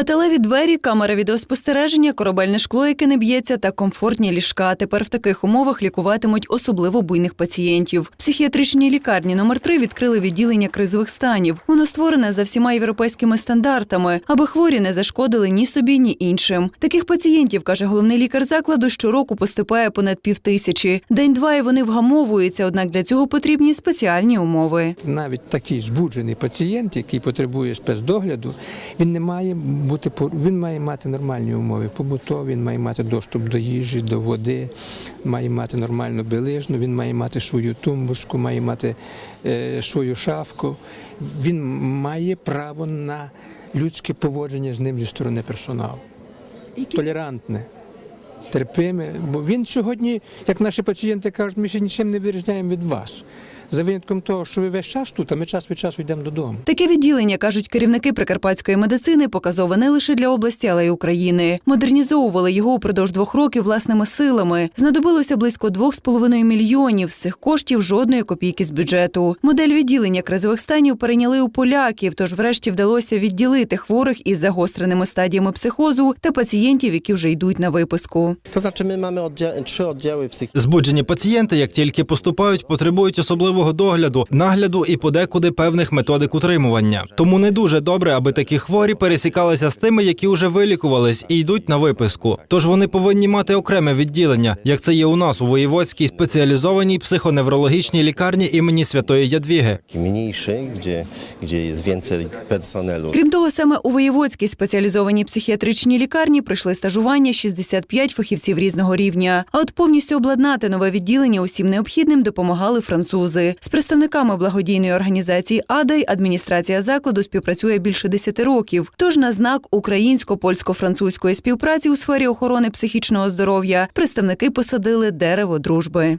Металеві двері, камера відеоспостереження, корабельне шкло, яке не б'ється, та комфортні ліжка. Тепер в таких умовах лікуватимуть особливо буйних пацієнтів. Психіатричній лікарні номер 3 відкрили відділення кризових станів. Воно створене за всіма європейськими стандартами, аби хворі не зашкодили ні собі, ні іншим. Таких пацієнтів, каже головний лікар закладу, щороку поступає понад півтисячі. День-два і вони вгамовуються, однак для цього потрібні спеціальні умови. Навіть такий збуджений пацієнт, який потребує спецдогляду, він не має бути по- він має мати нормальні умови побутові, він має мати доступ до їжі, до води, має мати нормальну білизну, він має мати свою тумбочку, має мати е, свою шафку. Він має право на людське поводження з ним зі сторони персоналу. Толерантне. Терпиме, бо він сьогодні, як наші пацієнти кажуть, ми ще нічим не вирізняємо від вас. За винятком того, що ви весь час тут, а ми час від часу йдемо додому. Таке відділення, кажуть керівники прикарпатської медицини, показове не лише для області, але й України. Модернізовували його упродовж двох років власними силами. Знадобилося близько 2,5 мільйонів. З цих коштів жодної копійки з бюджету. Модель відділення кризових станів перейняли у поляків, тож врешті вдалося відділити хворих із загостреними стадіями психозу та пацієнтів, які вже йдуть на виписку. Збуджені пацієнти, як тільки поступають, потребують особливого догляду, нагляду і подекуди певних методик утримування. Тому не дуже добре, аби такі хворі пересікалися з тими, які вже вилікувались і йдуть на виписку. Тож вони повинні мати окреме відділення, як це є у нас у воєводській спеціалізованій психоневрологічній лікарні імені Святої Ядвіги. Gdzie jest więcej. Крім того, саме у Воєводській спеціалізованій психіатричній лікарні пройшли стажування 65 фахівців різного рівня. А от повністю обладнати нове відділення усім необхідним допомагали французи. З представниками благодійної організації «Адай» адміністрація закладу співпрацює більше 10 років. Тож на знак українсько-польсько-французької співпраці у сфері охорони психічного здоров'я представники посадили дерево дружби.